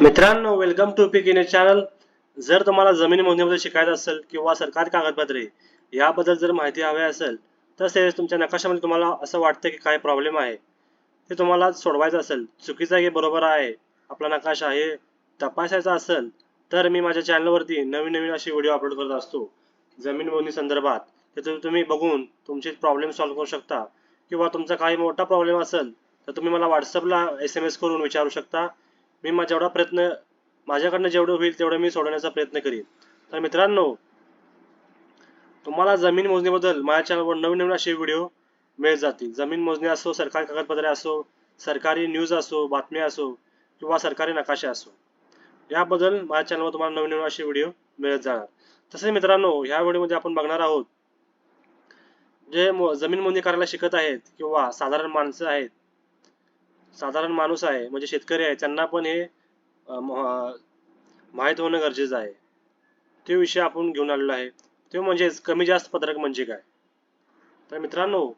मित्रांनो welcome to peak in channel जर तुम्हाला जमीन मोजणीबद्दल शिकायचं असेल किंवा सरकारी कागदपत्रे याबद्दल जर माहिती हवी असेल तसेच तुमच्या नकाशामध्ये तुम्हाला असं वाटतं की काय प्रॉब्लेम आहे. ते तुम्हाला सोडवायचं असेल चुकीचं आहे की बरोबर आहे आपला नकाशा हे तपासायचा असेल तर मी माझ्या चॅनलवरती नवीन नवीन असे व्हिडिओ अपलोड करत असतो. जमीन मोजणी संदर्भात तर तुम्ही बघून तुमचे प्रॉब्लेम सॉल्व्ह करू शकता. किंवा तुमचा काही मोठा प्रॉब्लेम असेल तर तुम्ही मला व्हॉट्सअपला एस एम एस करून विचारू शकता. मी माझा जेवढा प्रयत्न माझ्याकडनं जेवढं होईल तेवढं मी सोडवण्याचा प्रयत्न करीन. तर मित्रांनो तुम्हाला जमीन मोजणीबद्दल माझ्या चॅनलवर नवीन नवीन असे व्हिडिओ मिळत जातील. जमीन मोजणी असो सरकारी कागदपत्रे असो सरकारी न्यूज असो बातम्या असो किंवा सरकारी नकाशे असो याबद्दल माझ्या चॅनलवर तुम्हाला नवीन नवीन असे व्हिडिओ मिळत जाणार. तसेच मित्रांनो ह्या व्हिडिओमध्ये आपण बघणार आहोत जे जमीन मोजणी करायला शिकत आहेत किंवा साधारण माणसं आहेत साधारण माणूस आहे म्हणजे शेतकरी आहे त्यांना पण हे माहीत होणं गरजेचं आहे. ते विषय आपण घेऊन आलेलो आहे. ते म्हणजेच कमी जास्त पत्रक म्हणजे काय? तर मित्रांनो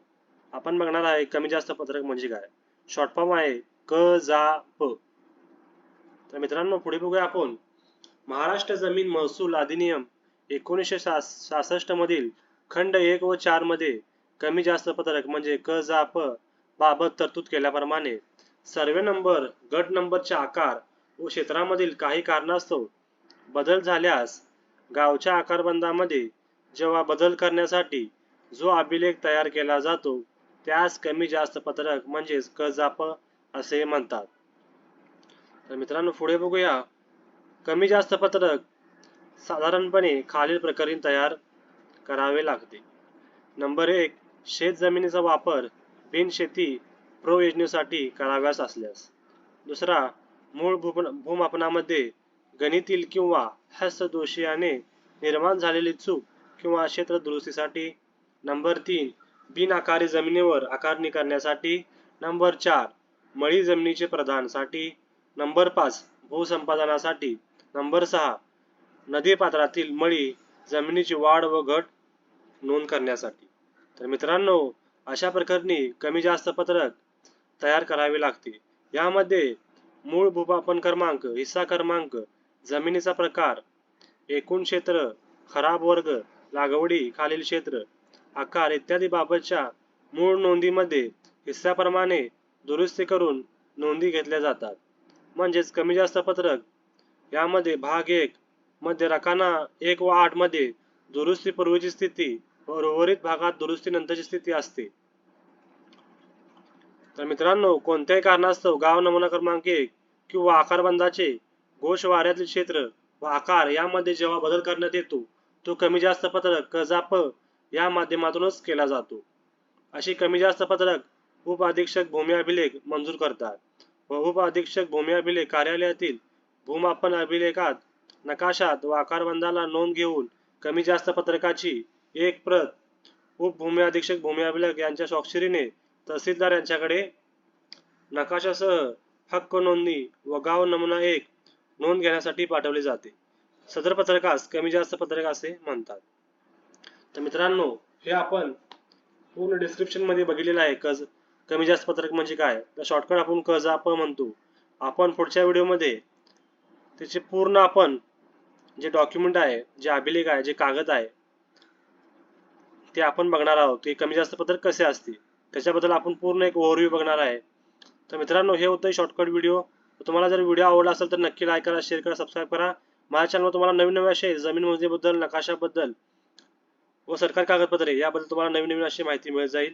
आपण बघणार आहे कमी जास्त पत्रक म्हणजे काय? शॉर्ट फॉर्म आहे क जा प. तर मित्रांनो पुढे बघूया आपण. महाराष्ट्र जमीन महसूल अधिनियम एकोणीसशे सहासष्ट मधील खंड एक व चारमध्ये कमी जास्त पत्रक म्हणजे क जा प बाबत तरतूद केल्याप्रमाणे सर्वे नंबर गट नंबरचे आकार व क्षेत्रामधील काही कारणास्तव बदल झाल्यास गावच्या आकारबंदामध्ये जेव्हा बदल करण्यासाठी जो अभिलेख तयार केला जातो त्यास कमी जास्त पत्रक म्हणजेच क जाप असे म्हणतात. तर मित्रांनो पुढे बघूया. कमी जास्त पत्रक साधारणपणे खालील प्रकारे तयार करावे लागते. नंबर एक शेत जमिनीचा वापर बिनशेती प्रयोजनेसाठी कराव्यास असल्यास. दुसरा मूळ भूमापनामध्ये गणितील किंवा हस्तदोषियाने निर्माण झालेली चूक किंवा क्षेत्र दुरुस्तीसाठी नंबर तीन बिनाकारी जमिनीवर आकारणी करण्यासाठी. नंबर चार मळी जमिनीचे प्रदानसाठी नंबर पाच भूसंपादनासाठी. नंबर सहा नदी पात्रातील मळी जमिनीची वाढ व घट नोंद करण्यासाठी. तर मित्रांनो अशा प्रकरणी कमी जास्त पत्रक तयार करावी लागते. यामध्ये मूळ भूपापन क्रमांक हिस्सा क्रमांक जमिनीचा प्रकार एकूण क्षेत्र खराब वर्ग लागवडी खालील क्षेत्र आकार इत्यादी बाबतच्या मूळ नोंदीमध्ये हिस्साप्रमाणे दुरुस्ती करून नोंदी घेतल्या जातात. म्हणजेच कमी जास्त पत्रक यामध्ये भाग एक मध्ये रकाना एक व आठमध्ये दुरुस्ती पूर्वीची स्थिती व उर्वरित भागात दुरुस्ती नंतरची स्थिती असते. तर मित्रांनो कोणत्याही कारणास्तव गाव नमुना क्रमांक एक किंवा आकारबंदाचे घोष वाऱ्यातील क्षेत्र व आकार यामध्ये जेव्हा बदल करण्यात येतो तो कमी जास्त पत्रक कजाप या माध्यमातूनच केला जातो. अशी कमी जास्त पत्रक उप अधीक्षक भूमी अभिलेख मंजूर करतात व उप अधीक्षक भूमी अभिलेख कार्यालयातील भूमापन अभिलेखात नकाशात व आकारबंदाला नोंद घेऊन कमी जास्त पत्रकाची एक प्रत उपभूमी अधीक्षक भूमी अभिलेख यांच्या स्वाक्षरीने तहसीलदार यांच्याकडे नकाशासह हक्क नोंदणी व गाव नमुना एक नोंद घेण्यासाठी पाठवले जाते. सदर पत्रकास कमी जास्त पत्रक असे म्हणतात. तर मित्रांनो हे आपण पूर्ण डिस्क्रिप्शनमध्ये बघितलेलं आहे. कज कमी जास्त पत्रक म्हणजे काय? तर शॉर्टकट आपण कज आपण म्हणतो. आपण पुढच्या व्हिडिओमध्ये त्याचे पूर्ण आपण जे डॉक्युमेंट आहे जे अभिलेख आहे जे कागद आहे ते आपण बघणार आहोत. ते कमी जास्त पत्रक कसे असते त्याच्याबद्दल आपण पूर्ण एक ओव्हरव्ह्यू बघणार आहे. तर मित्रांनो हे होतं शॉर्टकट व्हिडिओ तुम्हाला जर व्हिडिओ आवडला असेल तर नक्की लाईक करा शेअर करा सबस्क्राईब करा. माझ्या चॅनलवर तुम्हाला नवीन नवीन असे जमीन मोजणीबद्दल नकाशाबद्दल व सरकारी कागदपत्रे याबद्दल तुम्हाला नवीन नवीन अशी माहिती मिळत जाईल.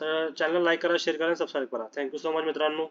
तर चॅनल लाईक करा शेअर करा सबस्क्राईब करा. थँक्यू सो मच मित्रांनो.